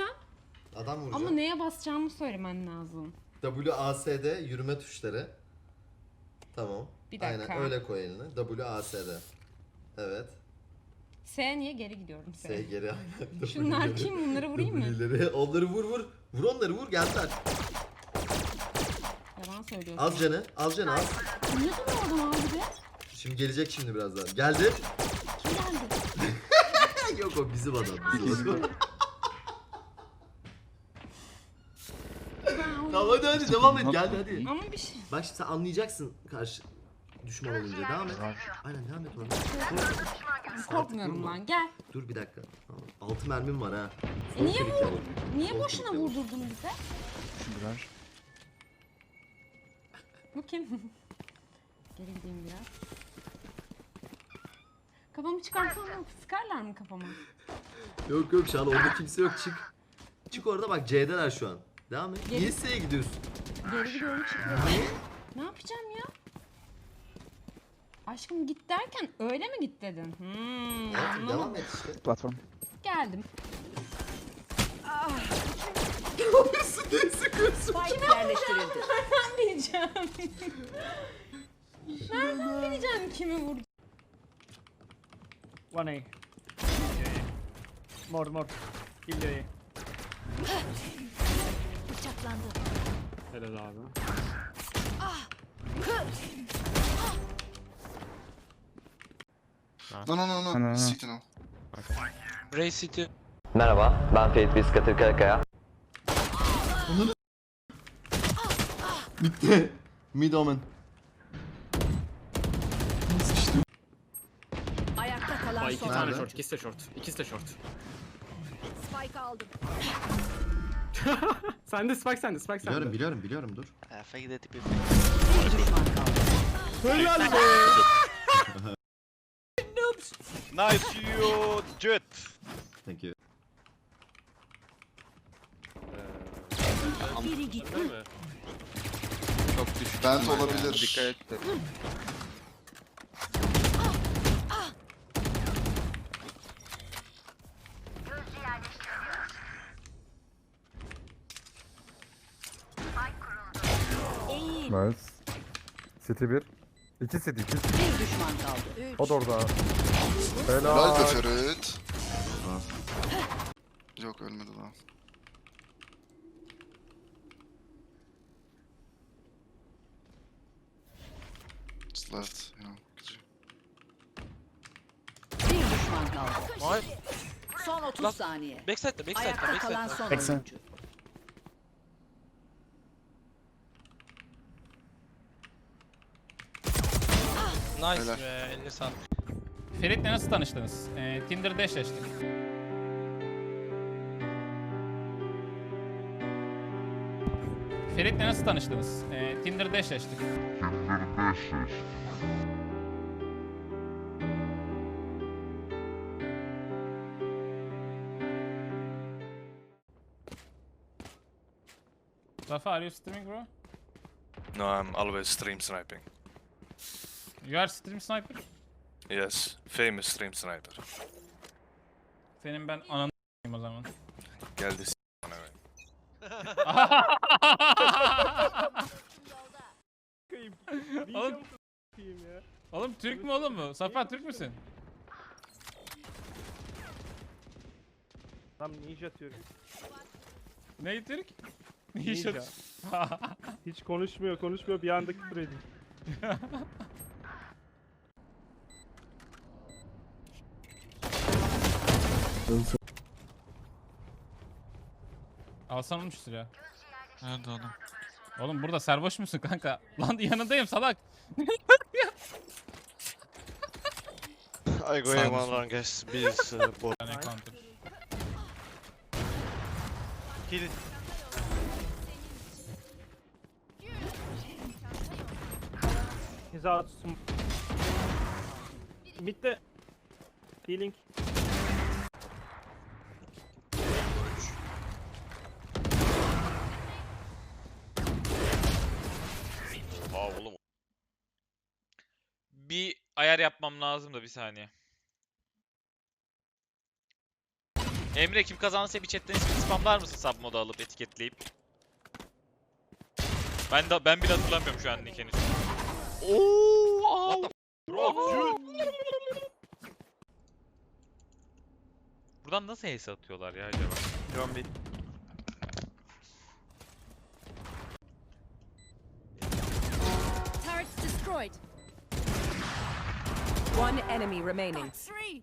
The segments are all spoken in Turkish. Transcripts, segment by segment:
yapacağım? Adam vuracak. Ama neye basacağımı söylemen lazım. WASD yürüme tuşları. Tamam. Bir dakika. Aynen öyle koy elini. WASD. Evet. S niye geri gidiyorum S. S geri aynen. Şunlar kim? Bunları vurayım mı? W'leri. Onları vur vur. Vur onları vur geldiler. Yalan söylüyorsun. Az canı. Az canı az. Ne duruyor adam abi de? Şimdi gelecek şimdi birazdan. Geldi. Kim geldi? Yok o bizim adam. Bizim adam. Ben tamam hadi hadi devam et. Geldi hadi. Ama bir şey... Bak şimdi sen anlayacaksın karşı düşman olunca. Devam et. Aynen devam et orada. Korkmuyorum lan gel. Dur bir dakika. Tamam. Altı mermim var ha. E niye vur. Niye boşuna vurdurdun bize? Düşündüler. Bu kim? Geri gideyim biraz. Kafamı çıkarsam? Sıkarlar mı kafama? Yok yok şu an orada kimse yok çık. Çık orada bak C'deler şu an. Devam et. Geri- Niye S'ye gidiyorsun? Geri gidiyorum çıkıyorum. Ne yapacağım ya? Aşkım git derken öyle mi git dedin? Hmm, anlamadım. devam et işte. Platform. Geldim. Spike yerleştirildi. Nereden bileceğim? Nereden bileceğim kimi vurdu? One A. More, more. Kill the A. Bıçaklandı. Helal abi. No no no No, no, no. no. City now. Ray City. Merhaba, ben Ferit Biskatır Karakaya. Bitti. Mid omen. Ayakta kalan iki son. tane Nerede? short, ikisi de short. İkisi de short. Spike aldım. Sen de Spike sende, Spike sende. Biliyorum biliyorum biliyorum dur. Bir düşman kaldı. Helal be! Nice you jet. Thank you. Biri gitti. Çok düşük. Bent olabilir. Dikkat et de. Nice. City 1. 2 City 2 City. Bir düşman kaldı. Üç. O da orada. Helal be Helal. Ferit. Yok ölmedi daha. It's left. Bir düşman kaldı. Vay. Son 30 Lan. saniye. Backside'de, backside'de, Ayakta kalan son Backside. oyuncu. Nice Helal. be, eline sağlık. Ferit'le nasıl tanıştınız? Ee, Tinder'da eşleştik. Ferit'le nasıl tanıştınız? Ee, Tinder'da eşleştik. Rafa, are you streaming bro? No, I'm always stream sniping. You are stream sniper? Yes, famous stream sniper. Senin ben ananı o zaman. Geldi s*** bana be. oğlum, oğlum Türk mü oğlum bu? Safa Türk müsün? Tam ninja Türk. Ne Türk? Ninja. Ninja. Hiç konuşmuyor, konuşmuyor. Bir anda küfür ediyor. Alsana oğlum şu silahı. Nerede oğlum? Oğlum burada servoş musun kanka? Lan yanındayım salak. I go Sağ one olsun. guys. Biz uh, bot. Yani counter. Kill. He's out. Mid'de. Healing. Oha oğlum. Bir ayar yapmam lazım da bir saniye. Emre kim kazanırsa bir chatten ismini spamlar mısın sub moda alıp etiketleyip? Ben de ben bile hatırlamıyorum şu an Nick'in ismini. Oo! Buradan nasıl ace atıyorlar ya acaba? Drone One enemy remaining. Three.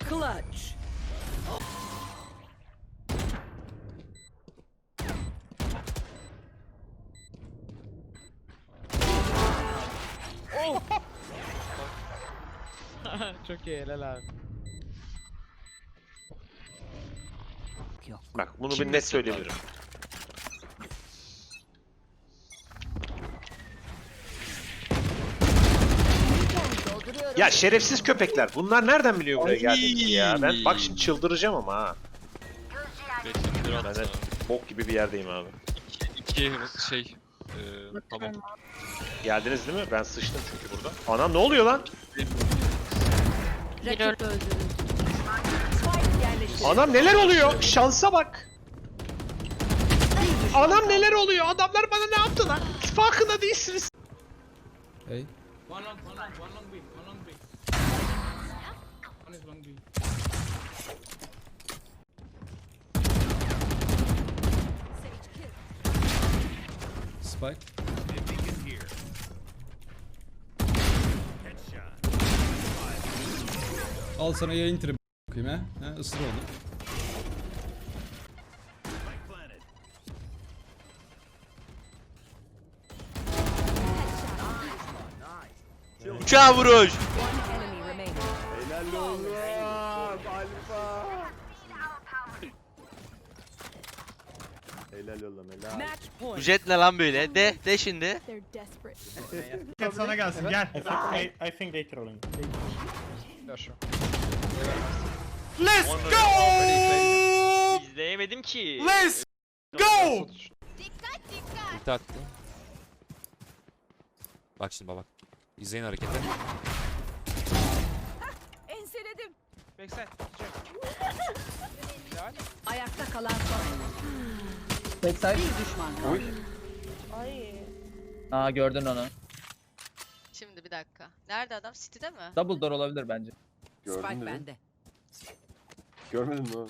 Clutch. Çok iyi helal abi. Yok. Bak bunu bir net söyleyebilirim. Ya şerefsiz köpekler. Bunlar nereden biliyor buraya geldiğimizi ya? Ben bak şimdi çıldıracağım ama ha. Ben attı. de bok gibi bir yerdeyim abi. İki şey. E, tamam. Geldiniz değil mi? Ben sıçtım çünkü burada. Anam ne oluyor lan? Rakip. Anam neler oluyor? Şansa bak. Anam neler oluyor? Adamlar bana ne yaptılar? Farkında değilsiniz. Spike. Al sana yayın tribi bakayım he. he ısır onu. Uçağa vuruş! One enemy remaining. Helal oğlum helal. Point. Jet ne lan böyle? De, de şimdi. They're desperate. Gel sana gelsin gel. I, think they trolling. Let's İzleyemedim ki. Let's go! Ulti attı. Bak şimdi bak. İzleyin hareketi. Enseledim. Backside. Ayakta kalan son. Bir düşman kaldı. Aa gördün onu. Şimdi bir dakika. Nerede adam? City'de mi? Double door olabilir bence. Spike bende. Görmedin mi oğlum?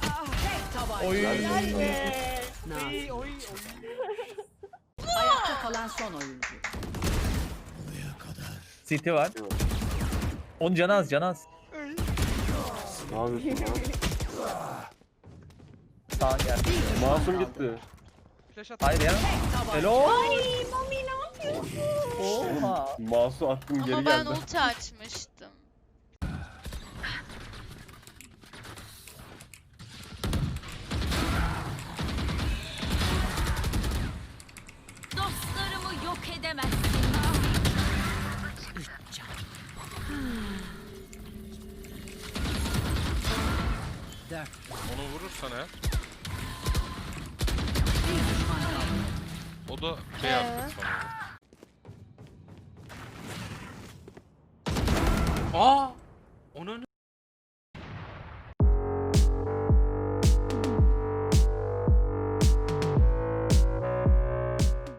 Tek tabanca. Nazik. Ayakta kalan son oyuncu. City var. On canı az canı az. Ne yapıyorsun lan? Sağ gel. Masum gitti. Hayır ya. Hello. Oha. Masum attım geri Ama ben geldi. ulti açmıştım. Dostlarımı yok edemezsin. Dört. Onu vurursan eğer. Bir düşman kaldı. O da şey yaptı sana. 啊